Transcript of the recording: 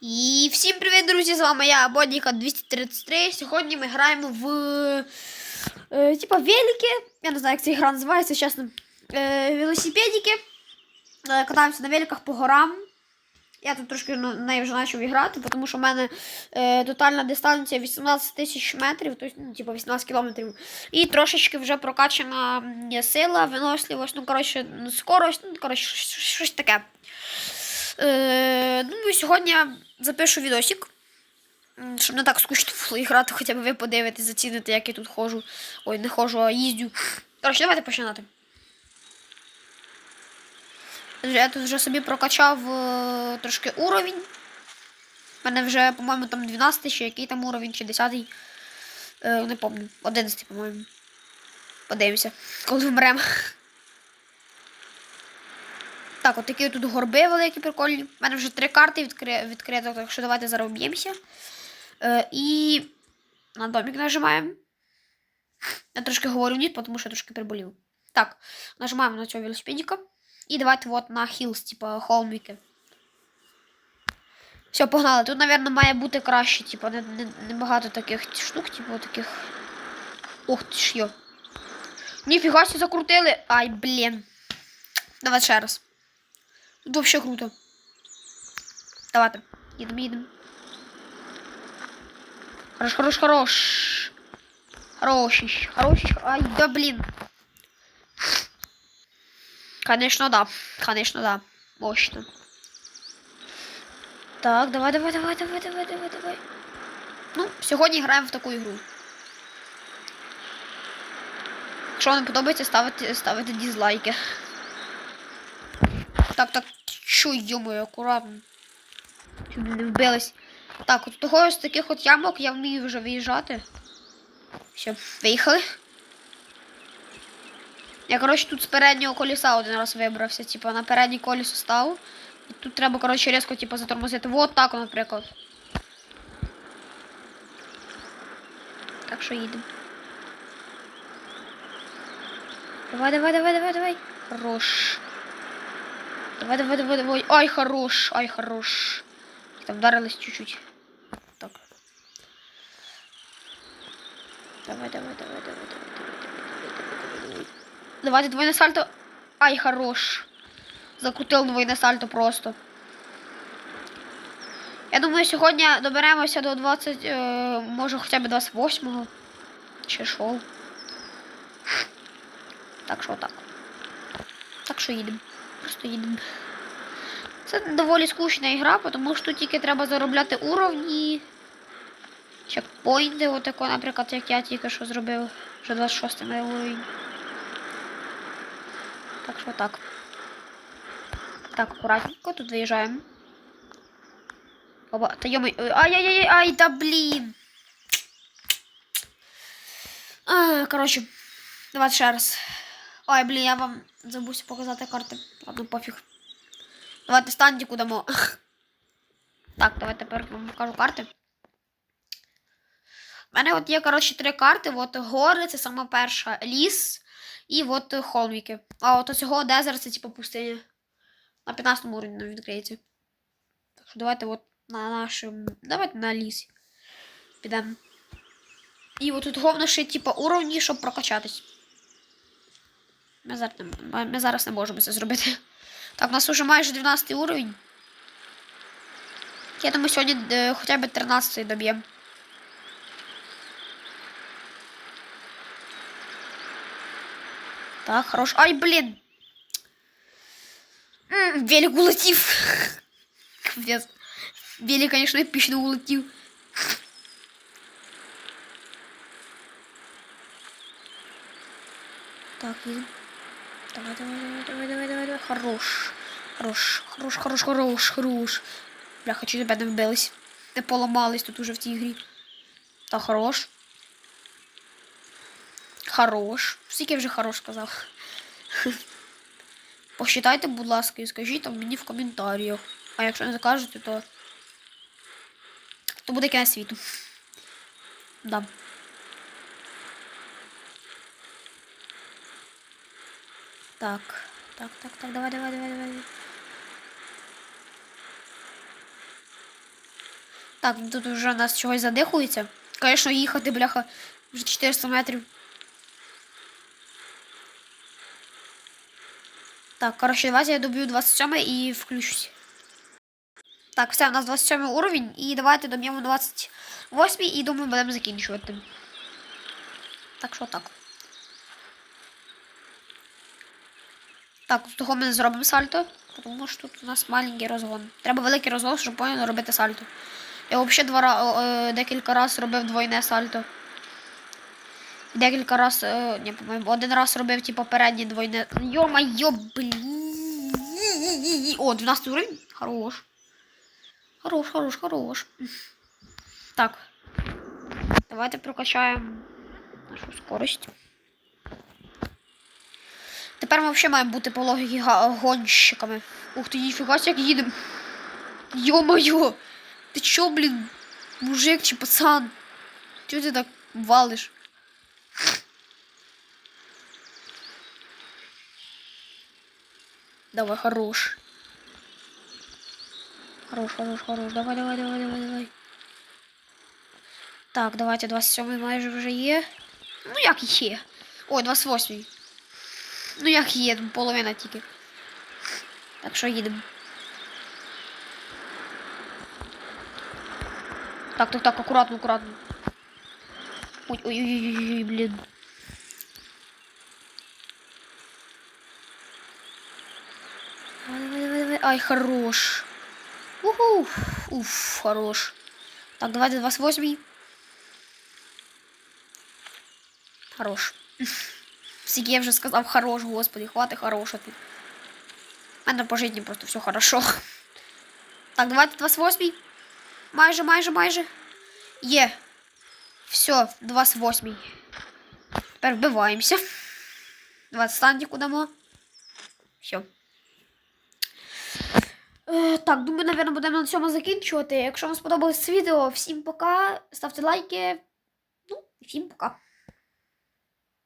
І всім привіт, друзі! З вами я, Бодіка 233. Сьогодні ми граємо в е, типа велики. Я не знаю, як ця гра називається, чесно. Е, велосипедики. Е, катаємося на великах по горам. Я тут трошки на неї вже почав грати, тому що в мене е, тотальна дистанція 18 тисяч метрів, тобто, ну, типу 18 кілометрів. І трошечки вже прокачана сила, виносливість, ну, коротше, скорость, ну, коротше, щось таке. Е, думаю, сьогодні я запишу відосик. Щоб не так скучно було грати, хоча б ви подивитесь, заціните, як я тут ходжу. Ой, не ходжу, а їздю. Коротше, давайте починати. Я тут вже собі прокачав е, трошки уровень. У мене вже, по-моєму, там 12 чи який там уровень, чи 10. Е, не пам'ятаю. 11, по-моєму. Подивимося, коли вмремо. Так, от такі тут горби великі, прикольні. У мене вже три карти відкри... відкрито, так що давайте зараз об'ємося. Е, і на домик нажимаємо. Я трошки говорю ні, тому що я трошки приболів. Так, нажимаємо на цього велосипедика. І давайте от на hills, типа холмики. Все, погнали. Тут, мабуть, має бути краще, типа, не, не, не багато таких штук, типу таких. Ох ти ж йо. Ніфіга закрутили. Ай, блін. Давай ще раз. Тут вообще круто. Давайте. Їдемо, їдемо. Хорош, хорош, хорош. Хороший, хороший. Ай, да блин. Конечно, да. Конечно, да. Мощно. Так, давай, давай, давай, давай, давай, давай, давай. Ну, сьогодні граємо в таку ігру. Якщо вам не подобається, ставити, дізлайки. Так, так, що йомою, акуратно. Щоб не вбились. Так, от того з таких от ямок я вмію вже виїжджати. Все, виїхали. Я, коротше, тут з переднього коліса один раз вибрався. Типа на переднє колесо став. І тут треба, коротше, різко типу, затормозити. Вот так, наприклад. Так що їдемо. Давай, давай, давай, давай, давай. Хорош. Давай, давай, давай, давай. Ай, хорош, ай, хорош. Там вдарилось чуть-чуть. Так. Давай, давай, давай, давай, давай, давай, давай. давай, давай, давай. Давайте двойне сальто. Ай, хорош. Закутил двойне сальто просто. Я думаю, сегодня доберемося до 20, може хоча б 28-го. Чи шоу. Так що так. Так що їдемо. Просто їдемо. Це доволі скучна ігра, тому що тільки треба заробляти уровні. Чекпоінти, отако, наприклад, як я тільки що зробив. Вже 26 на уровень. Так що так. Так, акуратненько, тут виїжджаємо. Оба, та йоми. Ай-яй-яй, ай, да блін. А, коротше, давайте ще раз. Ой, блін, я вам забувся показати карти. Ладно, пофіг. Давайте стандіку дамо. Так, давайте тепер вам покажу карти. У мене от є, коротше, три карти. От гори, це сама перша, ліс і от холміки. А от цього дезерт це типу пустиня. На 15 уровні нам відкриється. Так що давайте от на нашому. Давайте на ліс. Підемо. І от тут головне ще, типу, уровні, щоб прокачатись. Ми зараз не, ми зараз не можемо це зробити. Так, у нас вже майже 12 уровень. Я думаю, сьогодні е, хоча б 13 доб'ємо. Так, хорош. Ай, блін. М, Велик улетів. Капець. Велик, конечно, епічно улетів. Так, їдемо. Давай, давай, давай, давай, давай, давай, давай. Хорош. Хорош, хорош, хорош, хорош, хорош. Бля, хочу тебе не вбились. Не поламались тут уже в цій грі. Та хорош. Хорош. Скільки вже хорош сказав. Посчитайте, будь ласка, і скажіть там мені в коментарях. А якщо не закажете, то. То буде кінець світу. Да. Так, так, так, так, давай, давай, давай, давай. Так, тут вже нас чогось задихується. Звісно, їхати, бляха, вже 400 метрів. Так, коротше, давайте я доб'ю 27 і включусь. Так, все, у нас 27 уровень, і давайте доб'ємо 28 і думаю, будемо закінчувати. Так що так. Так, того ми не зробимо сальто, тому що тут у нас маленький розгон. Треба великий розгон, щоб повинно робити сальто. Я взагалі два е, декілька разів робив двойне сальто. Декілька раз, е, ні, по-моєму, один раз робив, типу, переднє двойне. Йо-майо, блін. О, 12 уровень. Хорош. Хорош, хорош, хорош. Так. Давайте прокачаємо нашу скорость. Тепер ми взагалі маємо бути по логіки гонщиками. Ух ти, ніфіга, як їдемо. Йо-моє! Ти чо, блін, мужик чи пацан? Чого ти так валиш? Давай, хорош. Хорош, хорош, хорош. Давай, давай, давай, давай, давай. Так, давайте 27 майже вже є. Ну як є? Ой, 28. Ну як є, там половина тільки. Так що їдемо. Так, так, так, акуратно, акуратно. Ой, ой, ой, ой, ой, блін. Давай, давай, давай, давай. Ай, хорош. Уху. Уф, хорош. Так, давайте 28. Хорош. Скільки я вже сказав хорош, господи, хватить хорошати. У мене по житті просто все хорошо. Так, давайте 28. Майже, майже, майже. Є. Все, 28. Тепер вбиваємося. 20 стандіку дамо. Все. Е, так, думаю, напевно, будемо на цьому закінчувати. Якщо вам сподобалось це відео, всім пока. Ставте лайки. Ну, всім пока.